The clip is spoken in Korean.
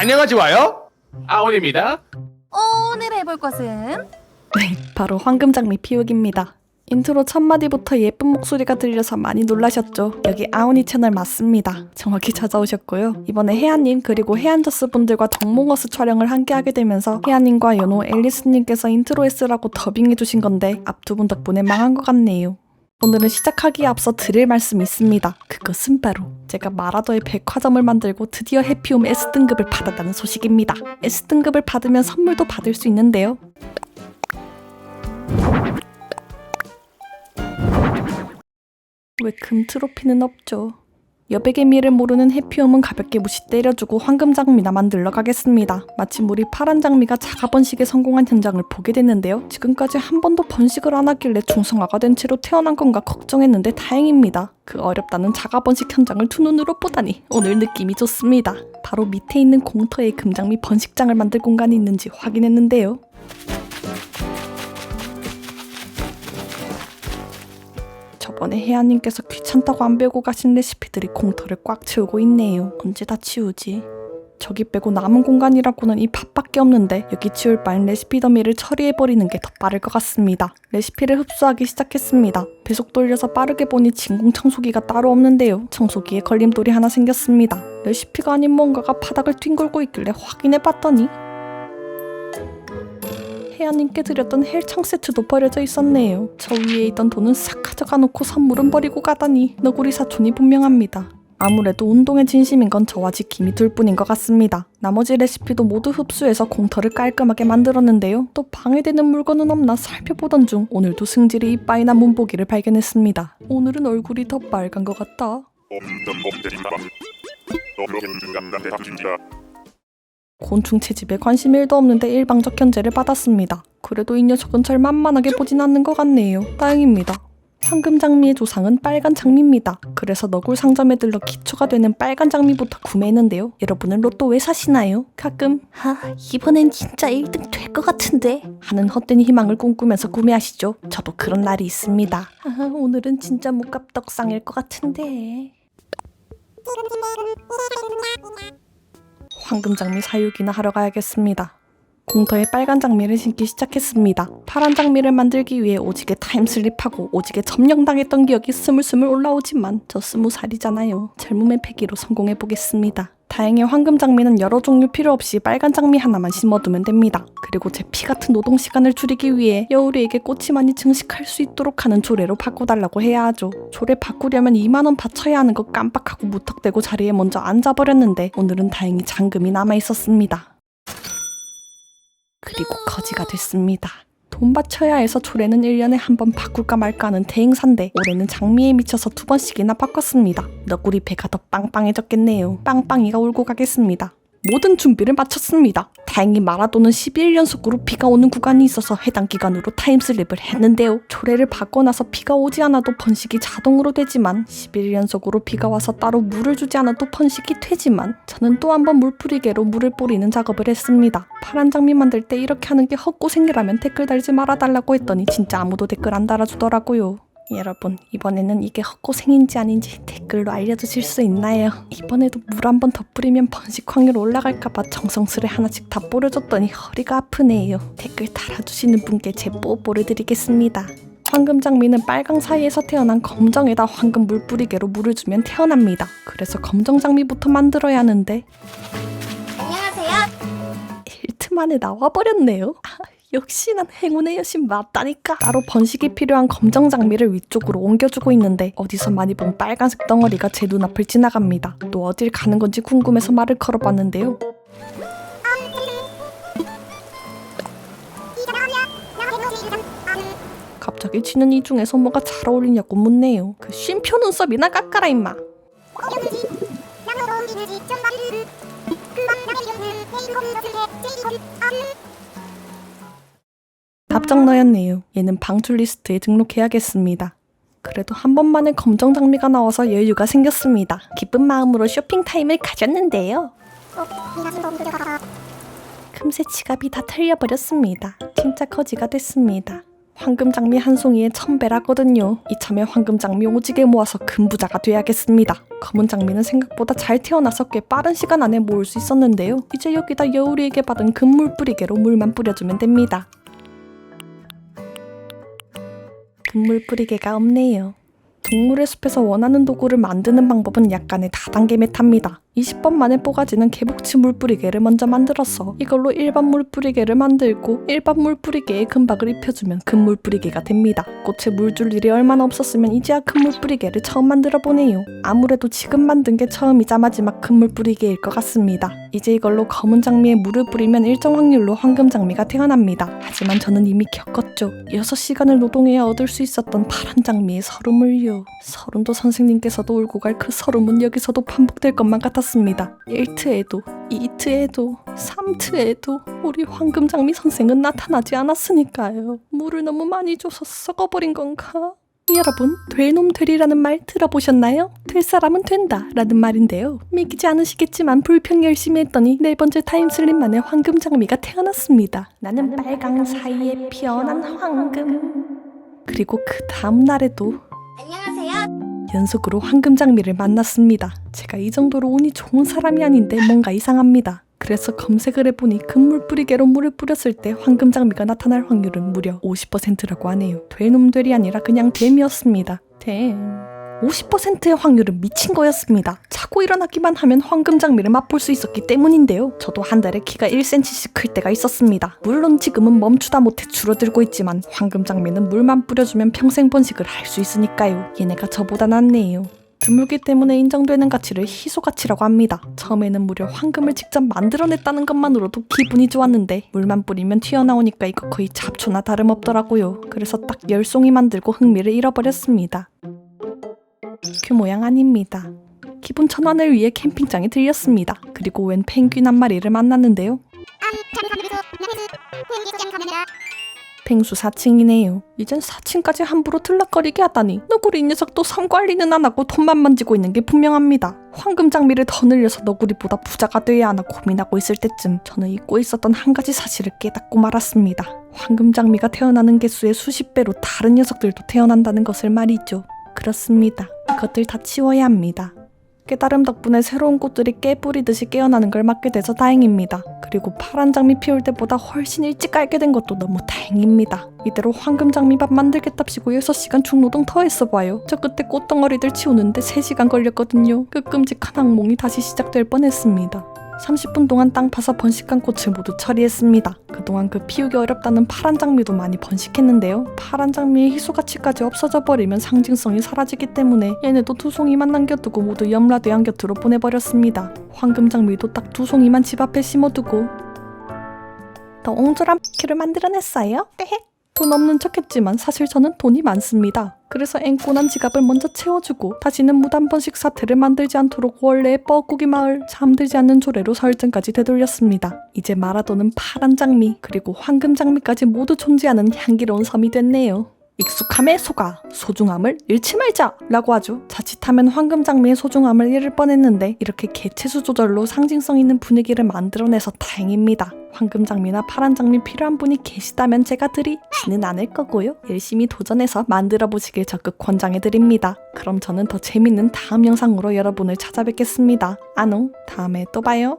안녕하지 와요. 아온입니다. 오늘 해볼 것은 네, 바로 황금장미 피우기입니다. 인트로 첫 마디부터 예쁜 목소리가 들려서 많이 놀라셨죠? 여기 아오니 채널 맞습니다. 정확히 찾아오셨고요. 이번에 혜아님 그리고 혜안저스 분들과 정몽어스 촬영을 함께 하게 되면서 혜아님과 연호 앨리스님께서 인트로에 쓰라고 더빙해주신 건데 앞 두 분 덕분에 망한 것 같네요. 오늘은 시작하기에 앞서 드릴 말씀이 있습니다. 그것은 바로 제가 마라더의 백화점을 만들고 드디어 해피홈 S등급을 받았다는 소식입니다. S등급을 받으면 선물도 받을 수 있는데요. 왜 금 트로피는 없죠? 여백의 미를 모르는 해피홈은 가볍게 무시 때려주고 황금 장미나 만들러 가겠습니다. 마침 우리 파란 장미가 자가 번식에 성공한 현장을 보게 됐는데요. 지금까지 한 번도 번식을 안 하길래 중성화가 된 채로 태어난 건가 걱정했는데 다행입니다. 그 어렵다는 자가 번식 현장을 두 눈으로 보다니 오늘 느낌이 좋습니다. 바로 밑에 있는 공터에 금장미 번식장을 만들 공간이 있는지 확인했는데요. 저번에 혜아님께서 귀찮다고 안 배우고 가신 레시피들이 공터를 꽉 채우고 있네요. 언제 다 치우지? 저기 빼고 남은 공간이라고는 이 밥밖에 없는데 여기 치울 바엔 레시피 더미를 처리해버리는 게 더 빠를 것 같습니다. 레시피를 흡수하기 시작했습니다. 배속 돌려서 빠르게 보니 진공 청소기가 따로 없는데요. 청소기에 걸림돌이 하나 생겼습니다. 레시피가 아닌 뭔가가 바닥을 뒹굴고 있길래 확인해봤더니 혜아님께 드렸던 헬창 세트도 버려져 있었네요. 저 위에 있던 돈은 싹 가져가 놓고 선물은 버리고 가다니 너구리 사촌이 분명합니다. 아무래도 운동에 진심인 건 저와 지킴이 둘 뿐인 것 같습니다. 나머지 레시피도 모두 흡수해서 공터를 깔끔하게 만들었는데요. 또 방해되는 물건은 없나 살펴보던 중 오늘도 승질이 이빠이나 문보기를 발견했습니다. 오늘은 얼굴이 더 빨간 것 같다. 곤충 채집에 관심 1도 없는데 일방적 견제를 받았습니다. 그래도 이 녀석은 절 만만하게 보진 않는 것 같네요. 다행입니다. 황금 장미의 조상은 빨간 장미입니다. 그래서 너굴 상점에 들러 기초가 되는 빨간 장미부터 구매했는데요. 여러분은 로또 왜 사시나요? 가끔 아 이번엔 진짜 1등 될 것 같은데 하는 헛된 희망을 꿈꾸면서 구매하시죠. 저도 그런 날이 있습니다. 아, 오늘은 진짜 목갑떡상일 것 같은데. 황금 장미 사육이나 하러 가야겠습니다. 공터에 빨간 장미를 심기 시작했습니다. 파란 장미를 만들기 위해 오지게 타임슬립하고 오지게 점령당했던 기억이 스물스물 올라오지만 저 스무 살이잖아요. 젊음의 패기로 성공해 보겠습니다. 다행히 황금 장미는 여러 종류 필요 없이 빨간 장미 하나만 심어두면 됩니다. 그리고 제 피 같은 노동 시간을 줄이기 위해 여우리에게 꽃이 많이 증식할 수 있도록 하는 조례로 바꿔달라고 해야 하죠. 조례 바꾸려면 2만 원 바쳐야 하는 거 깜빡하고 무턱대고 자리에 먼저 앉아버렸는데 오늘은 다행히 잔금이 남아 있었습니다. 그리고 거지가 됐습니다. 돈 바쳐야 해서 조례는 1년에 한 번 바꿀까 말까 하는 대행사인데 올해는 장미에 미쳐서 두 번씩이나 바꿨습니다. 너구리 배가 더 빵빵해졌겠네요. 빵빵이가 울고 가겠습니다. 모든 준비를 마쳤습니다. 다행히 마라도는 11연속으로 비가 오는 구간이 있어서 해당 기간으로 타임슬립을 했는데요. 조례를 바꿔놔서 비가 오지 않아도 번식이 자동으로 되지만 11연속으로 비가 와서 따로 물을 주지 않아도 번식이 되지만 저는 또 한 번 물뿌리개로 물을 뿌리는 작업을 했습니다. 파란 장미 만들 때 이렇게 하는 게 헛고생이라면 댓글 달지 말아달라고 했더니 진짜 아무도 댓글 안 달아주더라고요. 여러분 이번에는 이게 헛고생인지 아닌지 댓글로 알려주실 수 있나요? 이번에도 물 한 번 더 뿌리면 번식 확률 올라갈까봐 정성스레 하나씩 다 뿌려줬더니 허리가 아프네요. 댓글 달아주시는 분께 제 뽀뽀를 드리겠습니다. 황금 장미는 빨강 사이에서 태어난 검정에다 황금 물 뿌리개로 물을 주면 태어납니다. 그래서 검정 장미부터 만들어야 하는데 안녕하세요. 1트 만에 나와버렸네요. 아, 역시 난 행운의 여신 맞다니까. 따로 번식이 필요한 검정 장미를 위쪽으로 옮겨주고 있는데 어디서 많이 본 빨간색 덩어리가 제 눈앞을 지나갑니다. 또 어딜 가는 건지 궁금해서 말을 걸어봤는데요. 갑자기 쥐는 이 중에서 뭐가 잘 어울리냐고 묻네요. 그 쉼표 눈썹이나 깎아라 임마. 답장 너였네요. 얘는 방출 리스트에 등록해야겠습니다. 그래도 한 번만에 검정 장미가 나와서 여유가 생겼습니다. 기쁜 마음으로 쇼핑 타임을 가졌는데요. 금세 지갑이 다 털려버렸습니다. 진짜 거지가 됐습니다. 황금 장미 한 송이에 천배라거든요. 이참에 황금 장미 오지게 모아서 금부자가 돼야겠습니다. 검은 장미는 생각보다 잘 태어나서 꽤 빠른 시간 안에 모을 수 있었는데요. 이제 여기다 여우리에게 받은 금물 뿌리개로 물만 뿌려주면 됩니다. 금물 뿌리개가 없네요. 동물의 숲에서 원하는 도구를 만드는 방법은 약간의 다단계 메타입니다. 20번 만에 뽑아지는 개복치 물뿌리개를 먼저 만들어서 이걸로 일반 물뿌리개를 만들고 일반 물뿌리개에 금박을 입혀주면 금물뿌리개가 됩니다. 꽃에 물 줄 일이 얼마나 없었으면 이제야 금물뿌리개를 처음 만들어 보네요. 아무래도 지금 만든 게 처음이자 마지막 금물뿌리개일 것 같습니다. 이제 이걸로 검은 장미에 물을 뿌리면 일정 확률로 황금 장미가 태어납니다. 하지만 저는 이미 겪었죠. 6시간을 노동해야 얻을 수 있었던 파란 장미의 서름을요. 서른도 선생님께서도 울고 갈 그 서름은 여기서도 반복될 것만 같 았습니다. 1트에도, 2트에도, 3트에도 우리 황금 장미 선생은 나타나지 않았으니까요. 물을 너무 많이 줘서 썩어버린 건가? 여러분, 될 놈 되리라는 말 들어보셨나요? 될 사람은 된다 라는 말인데요. 믿기지 않으시겠지만 불평 열심히 했더니 네 번째 타임슬립 만에 황금 장미가 태어났습니다. 나는 빨강 사이에 피어난 황금. 그리고 그 다음 날에도 안녕하세요. 연속으로 황금 장미를 만났습니다. 제가 이 정도로 운이 좋은 사람이 아닌데 뭔가 이상합니다. 그래서 검색을 해보니 금물 뿌리개로 물을 뿌렸을 때 황금 장미가 나타날 확률은 무려 50%라고 하네요. 되놈들이 아니라 그냥 됨이었습니다. 됨. 50%의 확률은 미친 거였습니다. 자고 일어나기만 하면 황금 장미를 맛볼 수 있었기 때문인데요. 저도 한 달에 키가 1cm씩 클 때가 있었습니다. 물론 지금은 멈추다 못해 줄어들고 있지만 황금 장미는 물만 뿌려주면 평생 번식을 할 수 있으니까요. 얘네가 저보다 낫네요. 드물기 때문에 인정되는 가치를 희소 가치라고 합니다. 처음에는 무려 황금을 직접 만들어냈다는 것만으로도 기분이 좋았는데 물만 뿌리면 튀어나오니까 이거 거의 잡초나 다름없더라고요. 그래서 딱 열 송이 만들고 흥미를 잃어버렸습니다. 그 모양 아닙니다. 기분 전환을 위해 캠핑장에 들렸습니다. 그리고 웬 펭귄 한 마리를 만났는데요. 펭수 4층이네요. 이젠 4층까지 함부로 들락거리게 하다니 너구리 이 녀석도 섬 관리는 안 하고 돈만 만지고 있는 게 분명합니다. 황금 장미를 더 늘려서 너구리보다 부자가 돼야 하나 고민하고 있을 때쯤 저는 잊고 있었던 한 가지 사실을 깨닫고 말았습니다. 황금 장미가 태어나는 개수의 수십 배로 다른 녀석들도 태어난다는 것을 말이죠. 그렇습니다. 그것들 다 치워야 합니다. 깨달음 덕분에 새로운 꽃들이 깨뿌리듯이 깨어나는 걸 맞게 돼서 다행입니다. 그리고 파란 장미 피울 때보다 훨씬 일찍 알게 된 것도 너무 다행입니다. 이대로 황금 장미밥 만들겠답시고 6시간 중노동 더 했어봐요. 저 그때 꽃덩어리들 치우는데 3시간 걸렸거든요. 그 끔찍한 악몽이 다시 시작될 뻔했습니다. 30분 동안 땅 파서 번식한 꽃을 모두 처리했습니다. 그동안 그 피우기 어렵다는 파란 장미도 많이 번식했는데요. 파란 장미의 희소 가치까지 없어져 버리면 상징성이 사라지기 때문에 얘네도 두 송이만 남겨두고 모두 염라대왕 곁으로 보내버렸습니다. 황금 장미도 딱 두 송이만 집 앞에 심어두고 더 옹졸한 키를 만들어냈어요. 떼헷. 돈 없는 척했지만 사실 저는 돈이 많습니다. 그래서 앵꼬난 지갑을 먼저 채워주고 다시는 무단 번식 사태를 만들지 않도록 원래의 뻐꾸기 마을 잠들지 않는 조례로 설정까지 되돌렸습니다. 이제 마라도는 파란 장미 그리고 황금 장미까지 모두 존재하는 향기로운 섬이 됐네요. 익숙함에 속아 소중함을 잃지 말자 라고 하죠 자칫하면 황금 장미의 소중함을 잃을 뻔했는데 이렇게 개체수 조절로 상징성 있는 분위기를 만들어내서 다행입니다. 황금 장미나 파란 장미 필요한 분이 계시다면 제가 드리지는 않을 거고요. 열심히 도전해서 만들어 보시길 적극 권장해 드립니다. 그럼 저는 더 재밌는 다음 영상으로 여러분을 찾아뵙겠습니다. 안녕. 다음에 또 봐요